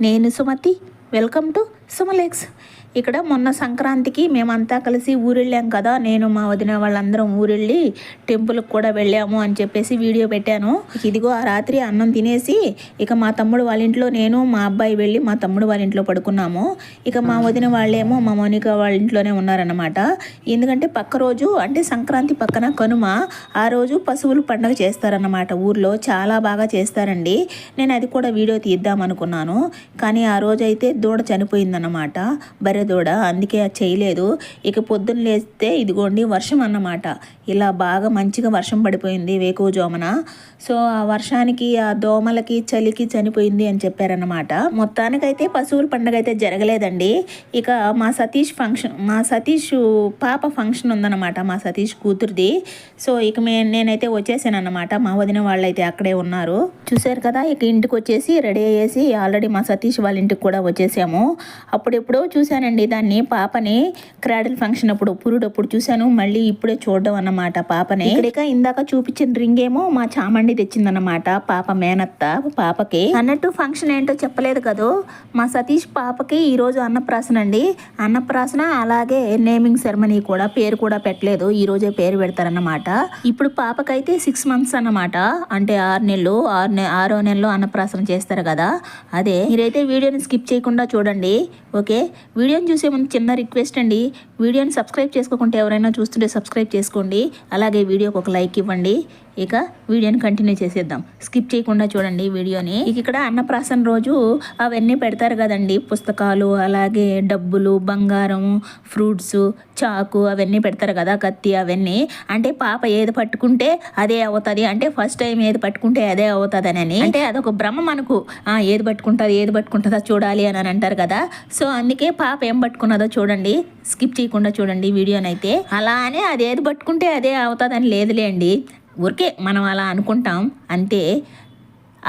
నేను Sumathi. Welcome to సుమలేక్స్ ఇక్కడ మొన్న సంక్రాంతికి మేమంతా కలిసి ఊరెళ్ళాం కదా. నేను మా వదిన వాళ్ళందరం ఊరెళ్ళి టెంపుల్కి కూడా వెళ్ళాము అని చెప్పేసి వీడియో పెట్టాను. ఇదిగో ఆ రాత్రి అన్నం తినేసి ఇక మా తమ్ముడు వాళ్ళ ఇంట్లో నేను మా అబ్బాయి వెళ్ళి మా తమ్ముడు వాళ్ళ ఇంట్లో పడుకున్నాము. ఇక మా వదిన వాళ్ళేమో మా మౌనిక వాళ్ళ ఇంట్లోనే ఉన్నారన్నమాట. ఎందుకంటే పక్క రోజు అంటే సంక్రాంతి పక్కన కనుమ ఆ రోజు పశువులు పండగ చేస్తారన్నమాట ఊర్లో. చాలా బాగా చేస్తారండి. నేను అది కూడా వీడియో తీద్దాం అనుకున్నాను. కానీ ఆ రోజు అయితే దూడ చనిపోయిందన్నమాట. బర్రె దూడ అందుకే అది చేయలేదు. ఇక పొద్దున్న లేస్తే ఇదిగోండి వర్షం అన్నమాట. ఇలా బాగా మంచిగా వర్షం పడిపోయింది వేకువజోమన. సో ఆ వర్షానికి ఆ దోమలకి చలికి చనిపోయింది అని చెప్పారన్నమాట. మొత్తానికైతే పశువుల పండుగ అయితే జరగలేదండి. ఇక మా సతీష్ ఫంక్షన్ మా సతీష్ పాప ఫంక్షన్ ఉందన్నమాట మా సతీష్ కూతురిది. సో ఇక మే నేనైతే వచ్చేసాను అన్నమాట మా వదిన వాళ్ళు అయితే అక్కడే ఉన్నారు. చూశారు కదా ఇక ఇంటికి వచ్చేసి రెడీ అయ్యేసి ఆల్రెడీ మా సతీష్ వాళ్ళ ఇంటికి కూడా వచ్చేసాము. అప్పుడెప్పుడో చూశానండి. దాన్ని పాపని క్రాడల్ ఫంక్షన్ అప్పుడు పురుడప్పుడు చూశాను. మళ్ళీ ఇప్పుడే చూడడం అన్నమాట పాపని. ఇక ఇందాక చూపించిన రింగ్ ఏమో మా చామండి తెచ్చిందన్నమాట పాప మేనత్త పాపకి. అన్నట్టు ఫంక్షన్ ఏంటో చెప్పలేదు కదూ? మా సతీష్ పాపకి ఈ రోజు అన్నప్రాసన అండి. అన్నప్రాసన అలాగే నేమింగ్ సెరమనీ కూడా పేరు కూడా పెట్టలేదు. ఈ రోజే పేరు పెడతారన్నమాట. ఇప్పుడు పాపకైతే సిక్స్ మంత్స్ అన్నమాట. అంటే ఆరు నెలలు ఆరు ఆరో నెలలో అన్నప్రాసన చేస్తారు కదా. అదే మీరైతే వీడియోని స్కిప్ చేయకుండా చూడండి. ఓకే? వీడియో వీడియోని చూసే ముందు చిన్న రిక్వెస్ట్ అండి. వీడియోని సబ్స్క్రైబ్ చేసుకోకుంటే ఎవరైనా చూస్తుంటే సబ్స్క్రైబ్ చేసుకోండి. అలాగే వీడియోకి ఒక లైక్ ఇవ్వండి. ఇక వీడియోని కంటిన్యూ చేసేద్దాం. స్కిప్ చేయకుండా చూడండి వీడియోని. ఇక ఇక్కడ అన్నప్రాసన రోజు అవన్నీ పెడతారు కదండి. పుస్తకాలు అలాగే డబ్బులు బంగారం ఫ్రూట్స్ చాకు అవన్నీ పెడతారు కదా కత్తి అవన్నీ. అంటే పాప ఏది పట్టుకుంటే అదే అవుతుంది. అంటే ఫస్ట్ టైం ఏది పట్టుకుంటే అదే అవుతుందని అంటే అదొక భ్రమ మనకు. ఏది పట్టుకుంటుంది ఏది పట్టుకుంటుందో చూడాలి అని అని అంటారు కదా. సో అందుకే పాప ఏం పట్టుకున్నదో చూడండి. స్కిప్ చేయకుండా చూడండి వీడియోనైతే. అలా అని అది ఏది పట్టుకుంటే అదే అవుతుందని లేదులేండి ఊరికే మనం అలా అనుకుంటాం. అంతే.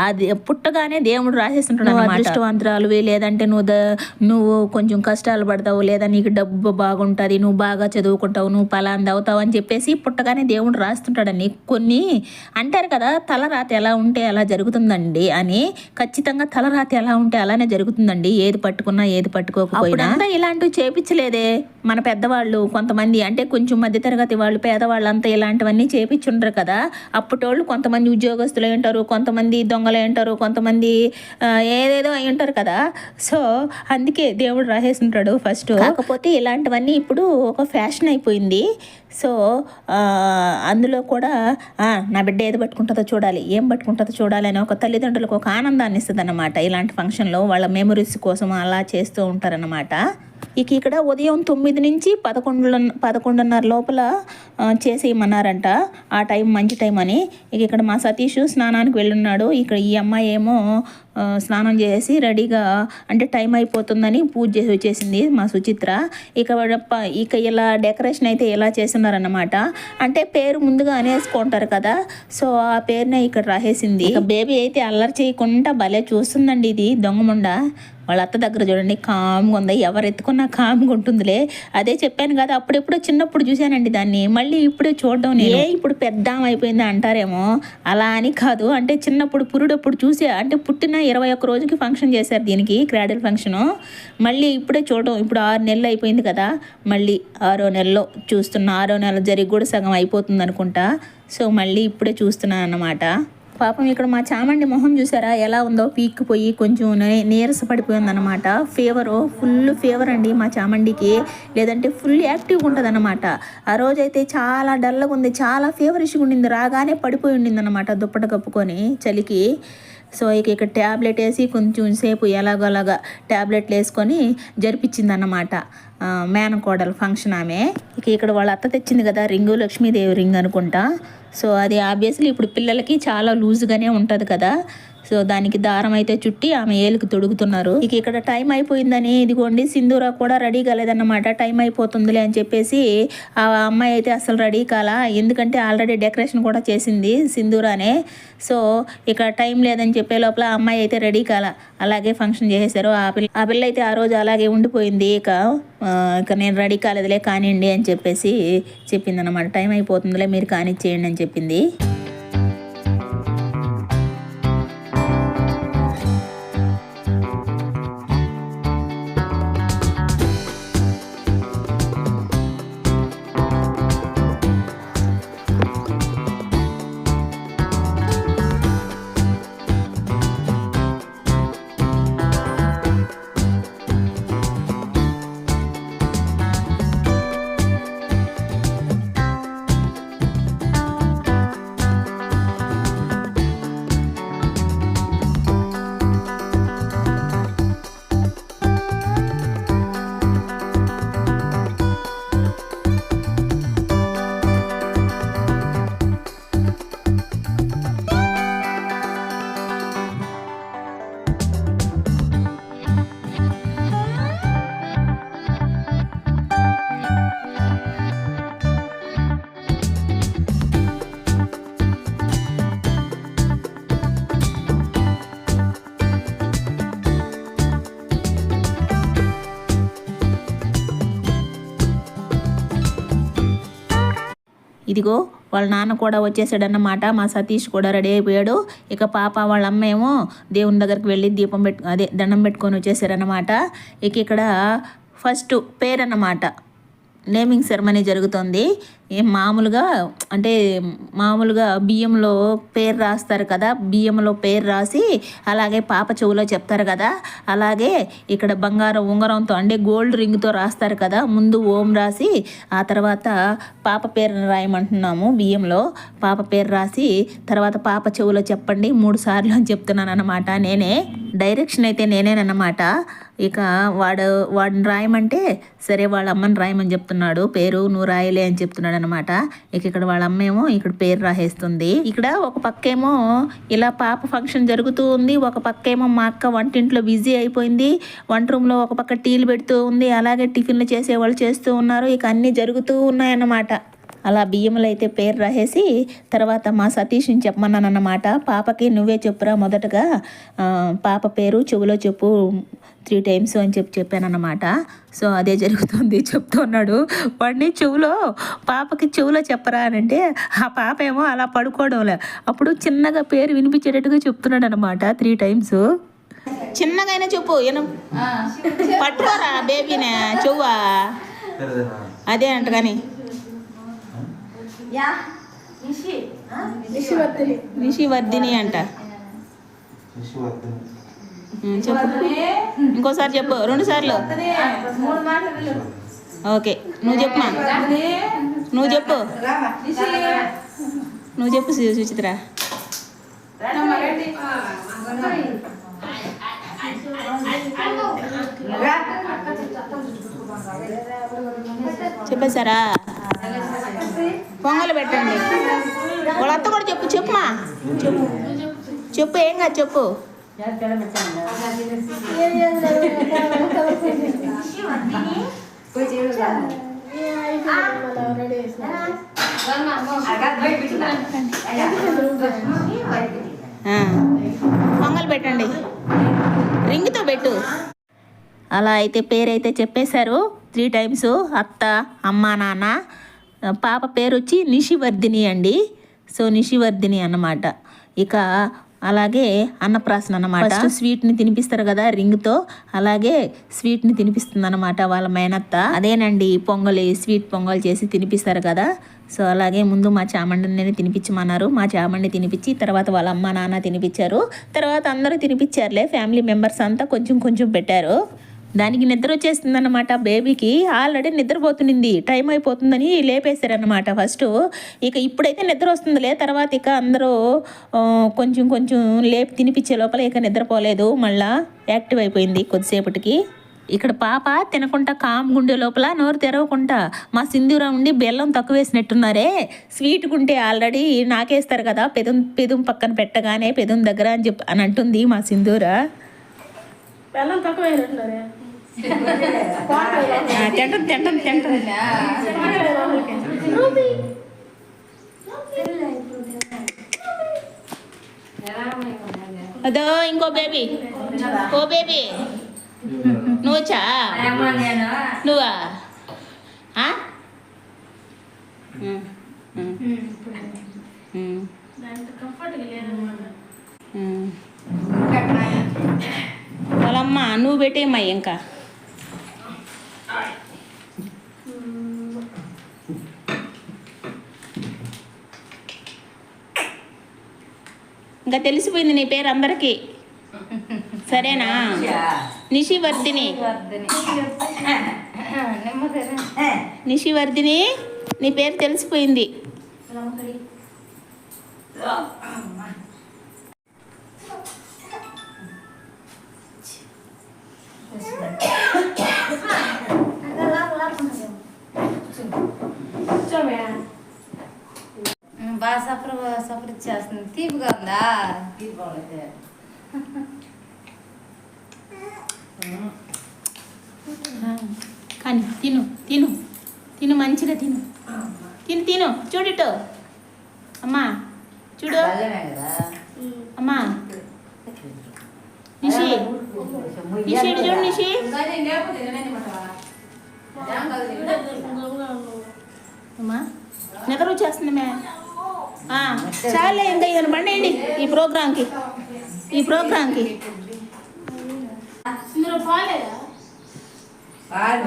అది పుట్టగానే దేవుడు రాసేస్తుంటాడు నువ్వు అదృష్టవంతురాలువి లేదంటే నువ్వు ద- నువ్వు కొంచెం కష్టాలు పడతావు లేదా నీకు డబ్బు బాగుంటుంది నువ్వు బాగా చదువుకుంటావు నువ్వు పలాంది అవుతావు అని చెప్పేసి పుట్టగానే దేవుడు రాస్తుంటాడని కొన్ని అంటారు కదా తలరాతి ఎలా ఉంటే అలా జరుగుతుందండి అని. ఖచ్చితంగా తలరాతి ఎలా ఉంటే అలానే జరుగుతుందండి. ఏది పట్టుకున్నా ఏది పట్టుకోకపోయినా. ఇలాంటివి చేపించలేదే మన పెద్దవాళ్ళు కొంతమంది. అంటే కొంచెం మధ్యతరగతి వాళ్ళు పేదవాళ్ళంతా ఇలాంటివన్నీ చేపించుండ్రు కదా. అప్పటోళ్ళు కొంతమంది ఉద్యోగస్తులు ఉంటారు కొంతమంది దొంగలు అయి కొంతమంది ఏదేదో అయి ఉంటారు కదా. సో అందుకే దేవుడు రాసేస్తుంటాడు ఫస్ట్. కాకపోతే ఇలాంటివన్నీ ఇప్పుడు ఒక ఫ్యాషన్ అయిపోయింది. సో అందులో కూడా నా బిడ్డ ఏది పట్టుకుంటుందో చూడాలి ఏం పట్టుకుంటుందో చూడాలి అని ఒక తల్లిదండ్రులకు ఒక ఆనందాన్ని ఇస్తుంది అనమాట ఇలాంటి ఫంక్షన్లో వాళ్ళ మెమరీస్ కోసం అలా చేస్తూ ఉంటారన్నమాట. ఇక ఇక్కడ ఉదయం తొమ్మిది నుంచి పదకొండు పదకొండున్నర లోపల చేసేయమన్నారంట. ఆ టైం మంచి టైం అని. ఇక ఇక్కడ మా సతీష్ స్నానానికి వెళ్ళున్నాడు. ఇక్కడ ఈ అమ్మాయి ఏమో స్నానం చేసి రెడీగా అంటే టైం అయిపోతుందని పూజ చేసి వచ్చేసింది మా సుచిత్ర. ఇక ప- ఇక ఇలా డెకరేషన్ అయితే ఎలా చేస్తున్నారన్నమాట. అంటే పేరు ముందుగా అనేసుకుంటారు కదా. సో ఆ పేరునే ఇక్కడ రాసేసింది. ఇక బేబీ అయితే అల్లరి చేయకుండా భలే చూస్తుందండి ఇది దొంగముండ వాళ్ళ అత్త దగ్గర చూడండి కామ్గా ఉంది. ఎవరు ఎత్తుకున్నా కామ్గా ఉంటుందిలే. అదే చెప్పాను కదా అప్పుడెప్పుడో చిన్నప్పుడు చూశానండి దాన్ని. మళ్ళీ ఇప్పుడే చూడడం ఏ ఇప్పుడు పెద్ద అయిపోయింది అంటారేమో. అలా అని కాదు. అంటే చిన్నప్పుడు పురుడప్పుడు చూసే అంటే పుట్టిన ఇరవై ఒక్క రోజుకి ఫంక్షన్ చేశారు దీనికి క్రాడల్ ఫంక్షను. మళ్ళీ ఇప్పుడే చూడడం ఇప్పుడు ఆరు నెలలు అయిపోయింది కదా. మళ్ళీ ఆరో నెలలో చూస్తున్న ఆరో నెల జరిగి కూడా సగం అయిపోతుంది అనుకుంటా. సో మళ్ళీ ఇప్పుడే చూస్తున్నాను అన్నమాట పాపం ఇక్కడ మా చామండి మొహం చూసారా? ఎలా ఉందో? పీక్కిపోయి కొంచెం నీరస పడిపోయిందనమాట ఫీవరు ఫీవర్ ఫుల్ ఫీవర్ అండి మా చామండికి. లేదంటే ఫుల్ యాక్టివ్గా ఉంటుంది అనమాట ఆ రోజైతే చాలా డల్గా ఉంది చాలా ఫీవరిష్గా ఉండింది రాగానే పడిపోయి ఉండింది అనమాట దుప్పట కప్పుకొని చలికి. సో ఇక ఇక్కడ ట్యాబ్లెట్ వేసి కొంచెం సేపు ఎలాగోలాగా ట్యాబ్లెట్లు వేసుకొని జరిపించిందన్నమాట మేనకోడలు ఫంక్షన్ ఆమె. ఇక ఇక్కడ వాళ్ళ అత్త తెచ్చింది కదా రింగు లక్ష్మీదేవి రింగ్ అనుకుంటా. సో అది ఆబ్వియస్లీ ఇప్పుడు పిల్లలకి చాలా లూజ్గానే ఉంటుంది కదా. సో దానికి దారం అయితే చుట్టి ఆమె ఏలుకు తొడుగుతున్నారు. ఇక ఇక్కడ టైం అయిపోయిందని ఇదిగోండి సింధూర కూడా రెడీ కాలేదన్నమాట. టైం అయిపోతుందిలే అని చెప్పేసి ఆ అమ్మాయి అయితే అసలు రెడీ కాలా? ఎందుకంటే ఆల్రెడీ డెకరేషన్ కూడా చేసింది సింధూరానే. సో ఇక టైం లేదని చెప్పే లోపల ఆ అమ్మాయి అయితే రెడీ కాలా? అలాగే ఫంక్షన్ చేసేసారు. ఆ పిల్ల ఆ పిల్ల అయితే ఆ రోజు అలాగే ఉండిపోయింది ఇక. ఇక నేను రెడీ కాలేదులే కానివ్వండి అని చెప్పేసి చెప్పింది అనమాట టైం అయిపోతుందిలే మీరు కానిచ్చేయండి అని చెప్పింది. ఇదిగో వాళ్ళ నాన్న కూడా వచ్చేసాడన్నమాట. మా సతీష్ కూడా రెడీ అయిపోయాడు. ఇక పాప వాళ్ళ అమ్మ ఏమో దేవుని దగ్గరికి వెళ్ళి దీపం పెట్టు అదే దండం పెట్టుకొని వచ్చేసారన్నమాట. ఇక ఇక్కడ ఫస్ట్ పేరు అన్నమాట నేమింగ్ సెరమనీ జరుగుతుంది. ఏం మామూలుగా అంటే మామూలుగా బియ్యంలో పేరు రాస్తారు కదా బియ్యంలో పేరు రాసి అలాగే పాప చెవులో చెప్తారు కదా అలాగే ఇక్కడ బంగారం ఉంగరంతో అంటే గోల్డ్ రింగ్తో రాస్తారు కదా ముందు ఓం రాసి ఆ తర్వాత పాప పేరు రాయమంటున్నాము బియ్యంలో. పాప పేరు రాసి తర్వాత పాప చెవులో చెప్పండి మూడు సార్లు అని చెప్తున్నాను అనమాట నేనే. డైరెక్షన్ అయితే నేనేనమాట ఇక వాడు వాడిని రాయమంటే సరే వాళ్ళ అమ్మని రాయమని చెప్తున్నాడు పేరు నువ్వు రాయలే అని చెప్తున్నాడు అనమాట ఇక ఇక్కడ వాళ్ళ అమ్మ ఏమో ఇక్కడ పేరు రాసేస్తుంది. ఇక్కడ ఒక పక్కేమో ఇలా పాప ఫంక్షన్ జరుగుతూ ఉంది ఒక పక్కేమో మా అక్క వంటింట్లో బిజీ అయిపోయింది వంట రూమ్లో ఒక పక్క టీలు పెడుతూ ఉంది అలాగే టిఫిన్లు చేసేవాళ్ళు చేస్తూ ఉన్నారు ఇక అన్నీ జరుగుతూ ఉన్నాయన్నమాట. అలా బియ్యంలో అయితే పేరు రాసేసి తర్వాత మా సతీష్ని చెప్పమన్నాను అన్నమాట పాపకి నువ్వే చెప్పురా మొదటగా. పాప పేరు చెవులో చెప్పు. త్రీ టైమ్స్ అని చెప్పి చెప్పానన్నమాట. సో అదే జరుగుతుంది చెప్తున్నాడు. వాడిని చెవులో పాపకి చెవులో చెప్పరా అని అంటే ఆ పాప ఏమో అలా పడుకోవడంలే. అప్పుడు చిన్నగా పేరు వినిపించేటట్టుగా చెప్తున్నాడు అనమాట త్రీ టైమ్స్. చిన్నగైనా చెప్పు ఏను. పట్టుకోరా బేబీనే చెవ్వా. అదే అంట కానీ రిషివర్ధిని అంట. చెప్పు. ఇంకోసారి చెప్పు. రెండు సార్లు. ఓకే. నువ్వు చెప్పమా నువ్వు చెప్పు. నువ్వు చెప్పు సుచిత్ర. చెప్పేశారా? పొంగలు పెట్టండి. వాళ్ళంతా కూడా చెప్పు చెప్పుమా? చెప్పు చెప్పు ఏం కాదు చెప్పు. పొంగలు పెట్టండి. రింగ్తో పెట్టు. అలా అయితే పేరైతే చెప్పేశారు. త్రీ టైమ్స్ అత్త అమ్మ నాన్న. పాప పేరు వచ్చి నిషివర్ధిని అండి. సో నిషివర్ధిని అన్నమాట. ఇక అలాగే అన్నప్రాసన అన్నమాట. స్వీట్ని తినిపిస్తారు కదా రింగ్తో అలాగే స్వీట్ని తినిపిస్తుంది అనమాట వాళ్ళ మేనత్త. అదేనండి పొంగలి స్వీట్ పొంగల్ చేసి తినిపిస్తారు కదా. సో అలాగే ముందు మా చామండిని తినిపించమన్నారు. మా చామండి తినిపించి తర్వాత వాళ్ళ అమ్మ నాన్న తినిపించారు. తర్వాత అందరూ తినిపించారులే ఫ్యామిలీ మెంబర్స్ అంతా కొంచెం కొంచెం పెట్టారు. దానికి నిద్ర వచ్చేస్తుంది అనమాట బేబీకి ఆల్రెడీ నిద్రపోతుంది టైం అయిపోతుందని లేపేశారనమాట ఫస్ట్ ఇక ఇప్పుడైతే నిద్ర వస్తుందిలే. తర్వాత ఇక అందరూ కొంచెం కొంచెం లేపి తినిపించే లోపల ఇక నిద్రపోలేదు. మళ్ళా యాక్టివ్ అయిపోయింది కొద్దిసేపటికి. ఇక్కడ పాప తినకుండా కామ్ గుండె లోపల నోరు తెరవకుండా మా సింధూరా ఉండి బెల్లం తక్కువ వేసినట్టున్నారే. స్వీట్ గుంటే ఆల్రెడీ నాకేస్తారు కదా. పెదం పెదం పక్కన పెట్టగానే పెదం దగ్గర అని చెప్పి అని అంటుంది మా సింధూరా. బెల్లం తక్కువ తింటుంది తింటుంది తింటుంది అదో ఇంకో బేబీ ఓ బేబీ నువ్వు వచ్చా? నువ్వా. వాళ్ళమ్మ నువ్వు పెట్టేమ్మా ఇంకా. ఇంకా తెలిసిపోయింది నీ పేరు అందరికీ. సరేనా? నిషివర్ధిని. నిషివర్ధిని నీ పేరు తెలిసిపోయింది. బాగా సఫర్ సఫర్ చేస్తుంది తీపిగా ఉందా తీపి బాగోలేదు కానీ తిను తిను తిను మంచిగా తిను తిను తిను చూడిటు అమ్మా చూడు. అమ్మా. నిషి. నిషి చూడు నిషి. అమ్మా. నిద్ర వచ్చేస్తుంది మే. ఆ, చాలే ఇంకా ఇదని బండేయండి ఈ ప్రోగ్రాంకి. ఈ ప్రోగ్రాంకి. మీరు పోలేదా? పాలు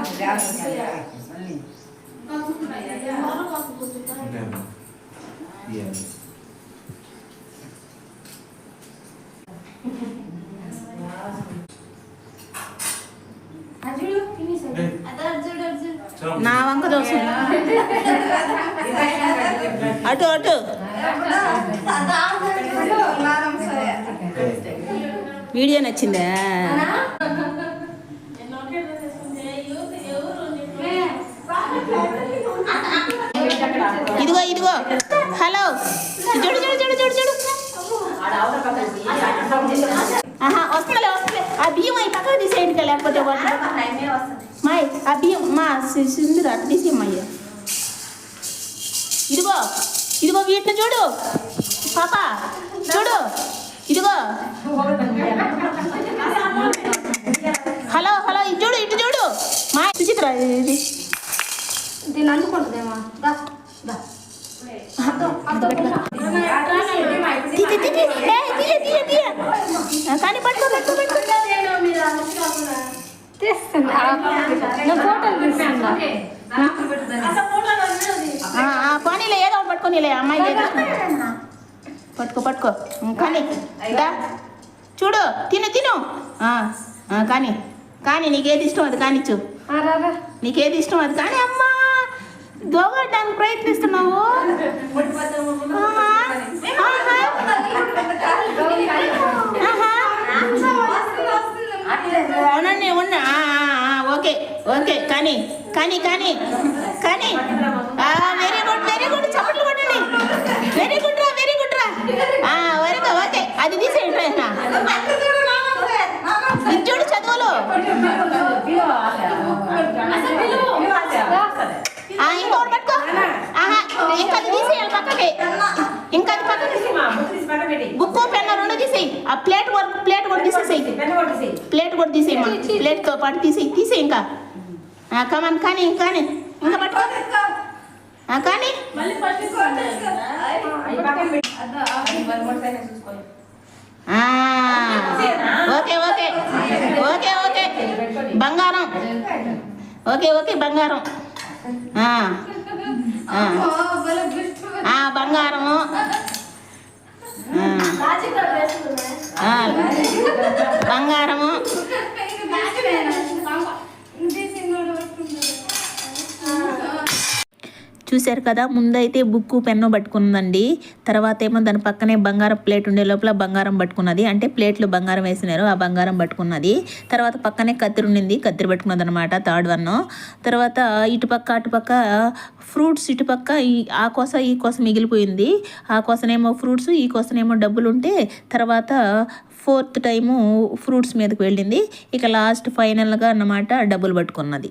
అటు అటు. వీడియో నచ్చిందా? ఇదిగో ఇదిగో. హలో. చూడు చూడు చూడు చూడు చూడు. ఆహా వస్తుందిలే వస్తుందిలే ఆ బియ్యం అవి పక్కన తీసేయండి లేకపోతే మాయ్ ఆ బియ్యం మా అటు తీసేయమ్మయ్య ఇదిగో ఇదిగో వీటిని చూడు. పాప చూడు. ఇదిగో. హలో హలో ఇటు చూడు ఇటు చూడు. మా సుచిత్ర ఇది. దీన్ని అందుకుంటుందేమో కానీ పట్టుకో పట్టుకో పట్టుకో మీరు అంత కాకుండా ఆ, పోనీలే ఏదో ఒకటి పట్టుకోనీలే అమ్మాయి ఏదో పట్టుకో పట్టుకో. కానీ చూడు తిను తిను. ఆ, ఆ, కానీ కానీ నీకేది ఇష్టం అది కానిచ్చు. నీకేది ఇష్టం అది కానీ అమ్మా! దోగడానికి ప్రయత్నిస్తున్నావు. ఓకే కానీ కానీ కానీ కానీ. వెరీ గుడ్ వెరీ గుడ్ చప్పట్లు కొట్టండి. వెరీ గుడ్ రా వెరీ గుడ్ రా. Very okay. అది తీసేయండి ఆయన ఇది చూడు చదువులు. ఆ, ఇంకొకటి పట్టుకో. ఇంకా అది తీసేయాలి పక్కకి. ఇంకా అది పక్కకి. బుక్ పెన్ రెండు తీసేయి. ఆ ప్లేట్ వర్క్ ప్లేట్ కూడా తీసేసేయి. ప్లేట్ కూడా తీసేయి ప్లేట్తో పాటు తీసేయి తీసేయి ఇంకా. కమాన్ కానీ కానీ ఇంకా పట్టుకో. ఆ, కానీ ఓకే ఓకే. Okay okay. బంగారం. ఓకే ఓకే బంగారం. ఆ, ఆ, ఆ, బంగారము బంగారము. చూశారు కదా ముందైతే బుక్ పెన్ను పట్టుకుందండి. తర్వాత ఏమో దాని పక్కనే బంగారం ప్లేట్ ఉండే లోపల బంగారం పట్టుకున్నది. అంటే ప్లేట్లు బంగారం వేసినారు ఆ బంగారం పట్టుకున్నది. తర్వాత పక్కనే కత్తిరి ఉండింది కత్తిరి పట్టుకున్నది అనమాట థర్డ్ వన్. తర్వాత ఇటుపక్క అటుపక్క ఫ్రూట్స్ ఇటుపక్క ఈ ఆ కోస ఈ కోస మిగిలిపోయింది. ఆ కోసనేమో ఫ్రూట్స్ ఈ కోసనేమో డబ్బులు ఉంటే తర్వాత ఫోర్త్ టైము ఫ్రూట్స్ మీదకి వెళ్ళింది. ఇక లాస్ట్ ఫైనల్గా అన్నమాట డబ్బులు పట్టుకున్నది.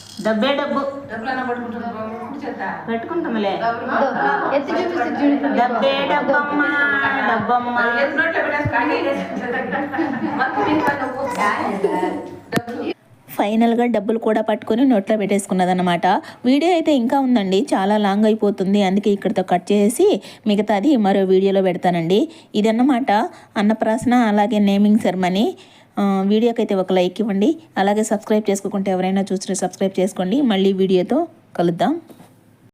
డబ్బే డబ్బు. పెట్టుకుంటాములే. డబ్బే. డబ్బమ్మ డబ్బమ్మ. ఫైనల్గా డబ్బులు కూడా పట్టుకొని నోట్లో పెట్టేసుకున్నదన్నమాట. వీడియో అయితే ఇంకా ఉందండి. చాలా లాంగ్ అయిపోతుంది. అందుకే ఇక్కడితో కట్ చేసి మిగతాది మరో వీడియోలో పెడతానండి. ఇదన్నమాట. అన్నప్రాసన అలాగే నేమింగ్ సెరమనీ. వీడియోకి అయితే ఒక లైక్ ఇవ్వండి. అలాగే సబ్స్క్రైబ్ చేసుకోకుంటే ఎవరైనా చూసినా సబ్స్క్రైబ్ చేసుకోండి. మళ్ళీ వీడియోతో కలుద్దాం.